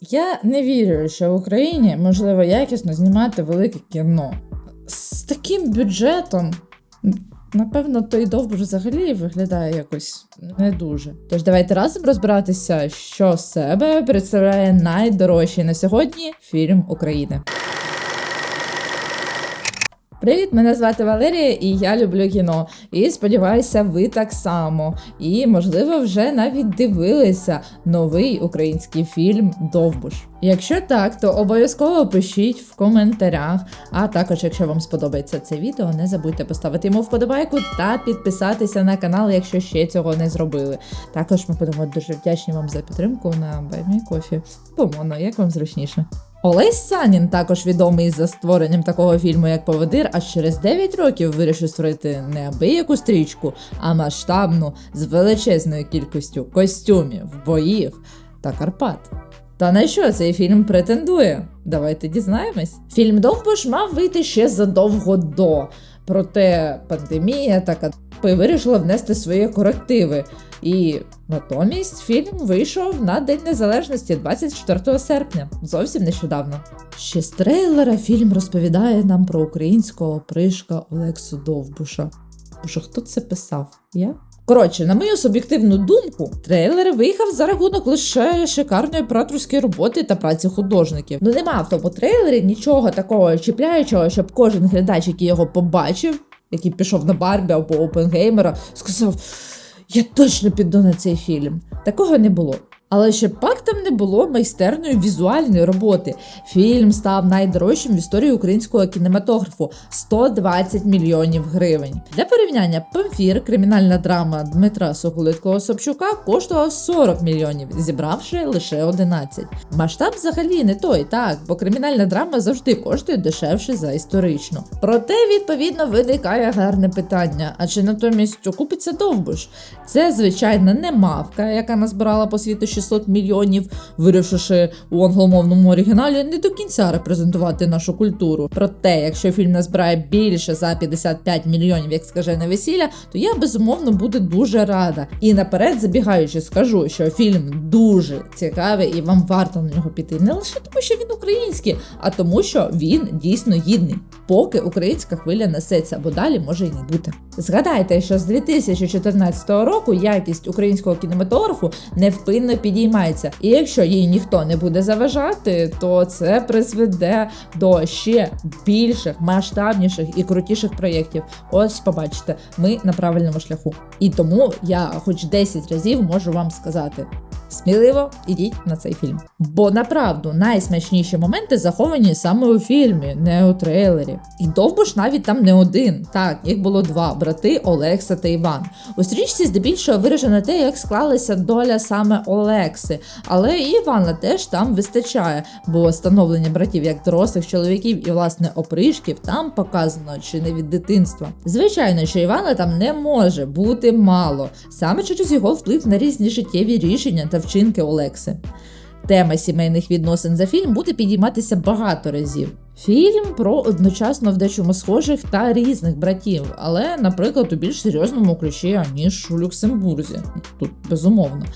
Я не вірю, що в Україні можливо якісно знімати велике кіно. З таким бюджетом, напевно, той довбур взагалі виглядає якось не дуже. Тож давайте разом розбиратися, що себе представляє найдорожчий на сьогодні фільм України. Привіт, мене звати Валерія, і я люблю кіно. І сподіваюся, ви так само. І, можливо, вже навіть дивилися новий український фільм Довбуш. Якщо так, то обов'язково пишіть в коментарях. А також, якщо вам сподобається це відео, не забудьте поставити йому вподобайку та підписатися на канал, якщо ще цього не зробили. Також ми будемо дуже вдячні вам за підтримку на Баймі Кофі. Помоно, як вам зручніше. Олесь Санін, також відомий за створенням такого фільму, як Поводир, аж через 9 років вирішив створити не абияку стрічку, а масштабну з величезною кількістю костюмів, боїв та Карпат. Та на що цей фільм претендує? Давайте дізнаємось. Фільм Довбуш мав вийти ще задовго до. Проте пандемія та вирішила внести свої корективи. І натомість фільм вийшов на День Незалежності 24 серпня, зовсім нещодавно. Ще з трейлера фільм розповідає нам про українського пришка Олексу Довбуша. Боже, хто це писав? Я? Коротше, на мою суб'єктивну думку, трейлер виїхав за рахунок лише шикарної операторської роботи та праці художників. Ну нема в тому трейлері нічого такого чіпляючого, щоб кожен глядач, який його побачив, який пішов на Барбі або Опенгеймера, сказав. Я точно піду на цей фільм. Такого не було. Але ще пак там не було майстерної візуальної роботи. Фільм став найдорожчим в історії українського кінематографу 120 мільйонів гривень. Для порівняння Памфір, кримінальна драма Дмитра Соколиткого Собчука, коштував 40 мільйонів, зібравши лише 11. Масштаб взагалі не той, так, бо кримінальна драма завжди коштує дешевше за історичну. Проте, відповідно, виникає гарне питання: а чи натомість окупиться довбуш? Це, звичайно, не мавка, яка назбирала по світу 600 мільйонів, вирішивши у англомовному оригіналі не до кінця репрезентувати нашу культуру. Проте, якщо фільм назбирає більше за 55 мільйонів, як скаже на весілля, то я безумовно буду дуже рада. І наперед забігаючи, скажу, що фільм дуже цікавий і вам варто на нього піти. Не лише тому, що він український, а тому, що він дійсно гідний. Поки українська хвиля несеться, бо далі може й не бути. Згадайте, що з 2014 року якість українського кінематографу невпинно підіймається. І якщо їй ніхто не буде заважати, то це призведе до ще більших, масштабніших і крутіших проєктів. Ось побачите, ми на правильному шляху. І тому я, хоч 10 разів, можу вам сказати. Сміливо ідіть на цей фільм. Бо направду найсмачніші моменти заховані саме у фільмі, не у трейлері. І довбуш навіть там не один. Так, їх було два брати Олекса та Іван. У стрічці здебільшого виражено те, як склалася доля саме Олекси, але і Івана теж там вистачає, бо становлення братів як дорослих чоловіків і власне опришків там показано чи не від дитинства. Звичайно, що Івана там не може бути мало, саме через його вплив на різні життєві рішення та вчинки Олекси. Тема сімейних відносин за фільм буде підійматися багато разів. Фільм про одночасно вдачу схожих та різних братів, але, наприклад, у більш серйозному ключі, ніж у Люксембурзі. Тут безумовно.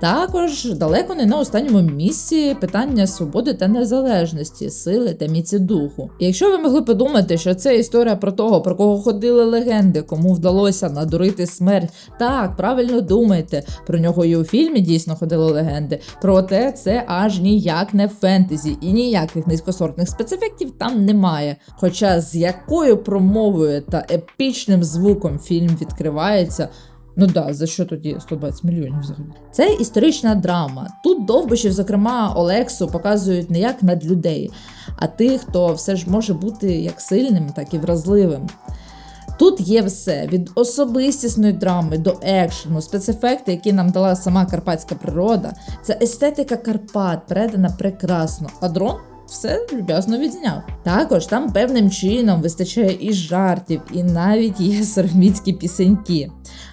Також далеко не на останньому місці питання свободи та незалежності, сили та міці духу. Якщо ви могли подумати, що це історія про того, про кого ходили легенди, кому вдалося надурити смерть, так правильно думаєте, про нього і у фільмі дійсно ходили легенди. Проте це аж ніяк не фентезі і ніяких низькосортних спецефектів там немає. Хоча з якою промовою та епічним звуком фільм відкривається. Ну да, за що тоді 120 мільйонів взагалі? Це історична драма. Тут довбишів, зокрема, Олексу показують не як над людей, а тих, хто все ж може бути як сильним, так і вразливим. Тут є все від особистісної драми до екшену, спецефекти, які нам дала сама карпатська природа. Це естетика Карпат, передана прекрасно. А дрон все люб'язно відзняв. Також там певним чином вистачає і жартів, і навіть є сарміцькі пісеньки.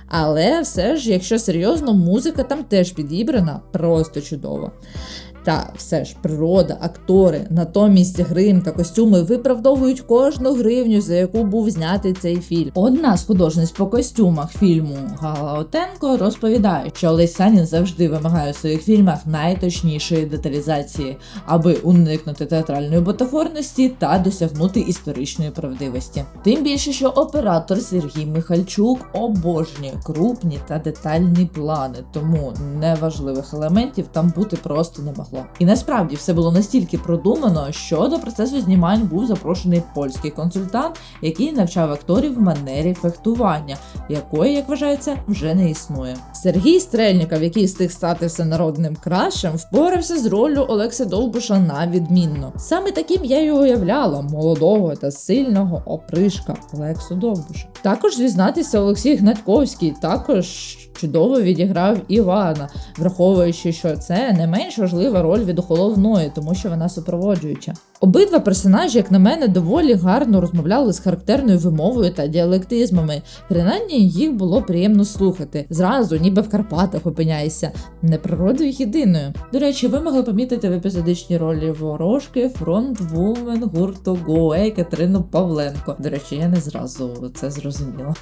Але все ж, якщо серйозно, музика там теж підібрана просто чудово. Та все ж природа, актори, натомість грим та костюми виправдовують кожну гривню, за яку був знятий цей фільм. Одна з художниць по костюмах фільму Гала Отенко розповідає, що Олесь Санін завжди вимагає у своїх фільмах найточнішої деталізації, аби уникнути театральної ботафорності та досягнути історичної правдивості. Тим більше, що оператор Сергій Михальчук обожнює крупні та детальні плани, тому неважливих елементів там бути просто не могло. І насправді все було настільки продумано, що до процесу знімань був запрошений польський консультант, який навчав акторів манері фехтування, якої, як вважається, вже не існує. Сергій Стрельніков, який встиг стати всенародним кращим, впорався з роллю Олекси Довбуша на відмінно. Саме таким я й уявляла молодого та сильного опришка Олексу Довбуша. Також зізнатися Олексій Гнатковський також чудово відіграв Івана, враховуючи, що це не менш важлива роль від головної, тому що вона супроводжуюча. Обидва персонажі, як на мене, доволі гарно розмовляли з характерною вимовою та діалектизмами. Принаймні їх було приємно слухати. Зразу, ніби в Карпатах опиняєшся, не природою єдиною. До речі, ви могли помітити в епізодичній ролі ворожки фронтвумен гурту Гоей Катерину Павленко. До речі, я не зразу це зрозуміла.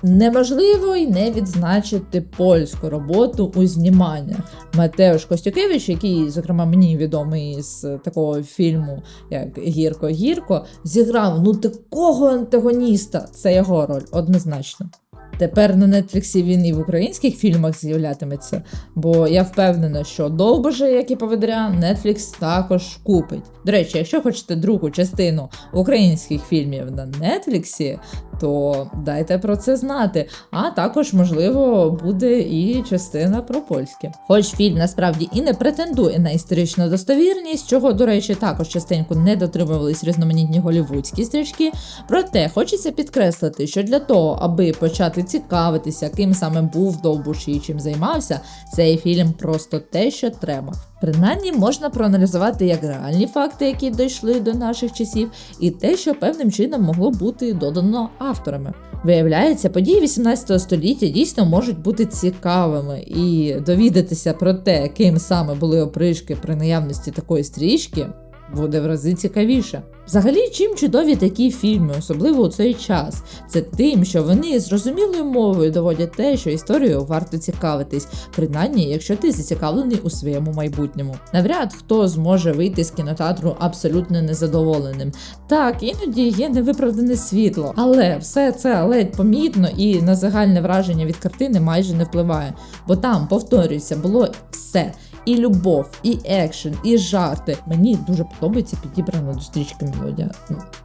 Неможливо й не відзначити польську роботу у зніманнях. Матеуш Костюкевич, який, зокрема, мені відомий з такого фільму, як Гірко-гірко, зіграв ну такого антагоніста. Це його роль, однозначно. Тепер на Нетфліксі він і в українських фільмах з'являтиметься, бо я впевнена, що довбоже, як і поведря, Netflix також купить. До речі, якщо хочете другу частину українських фільмів на Нетфліксі, то дайте про це знати. А також, можливо, буде і частина про польське. Хоч фільм насправді і не претендує на історичну достовірність, чого, до речі, також частенько не дотримувались різноманітні голівудські стрічки. Проте хочеться підкреслити, що для того, аби почати цікавитися, ким саме був Довбуш і чим займався, цей фільм просто те, що треба. Принаймні можна проаналізувати як реальні факти, які дійшли до наших часів, і те, що певним чином могло бути додано авторами. Виявляється, події 18 століття дійсно можуть бути цікавими, і довідатися про те, ким саме були опришки при наявності такої стрічки, буде в рази цікавіше. Взагалі, чим чудові такі фільми, особливо у цей час, це тим, що вони зрозумілою мовою доводять те, що історією варто цікавитись, принаймні, якщо ти зацікавлений у своєму майбутньому. Навряд хто зможе вийти з кінотеатру абсолютно незадоволеним. Так, іноді є невиправдане світло, але все це ледь помітно і на загальне враження від картини майже не впливає, бо там, повторюється, було все. І любов, і екшен, і жарти. Мені дуже подобається підібрана до стрічки мелодія.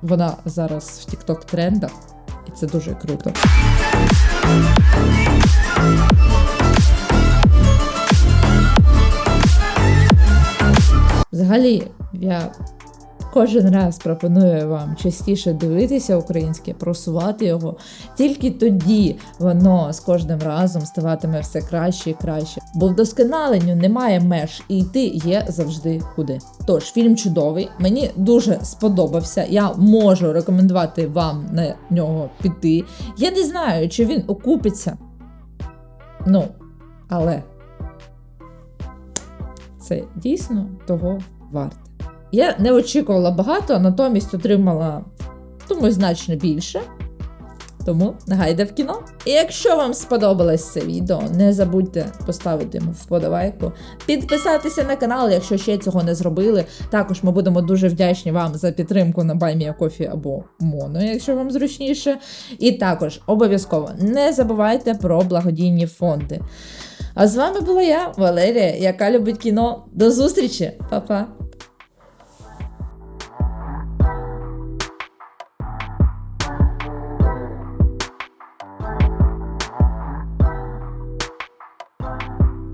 Вона зараз в тікток трендах, і це дуже круто. Взагалі, я кожен раз пропоную вам частіше дивитися українське, просувати його. Тільки тоді воно з кожним разом ставатиме все краще і краще. Бо вдосконаленню немає меж, і йти є завжди куди. Тож, фільм чудовий, мені дуже сподобався. Я можу рекомендувати вам на нього піти. Я не знаю, чи він окупиться. Ну, але це дійсно того варте. Я не очікувала багато, натомість отримала, думаю, значно більше. Тому гайде в кіно. І якщо вам сподобалось це відео, не забудьте поставити йому вподобайку, підписатися на канал, якщо ще цього не зробили. Також ми будемо дуже вдячні вам за підтримку на Баймія Кофі або Моно, якщо вам зручніше. І також обов'язково не забувайте про благодійні фонди. А з вами була я, Валерія, яка любить кіно. До зустрічі, Па-па!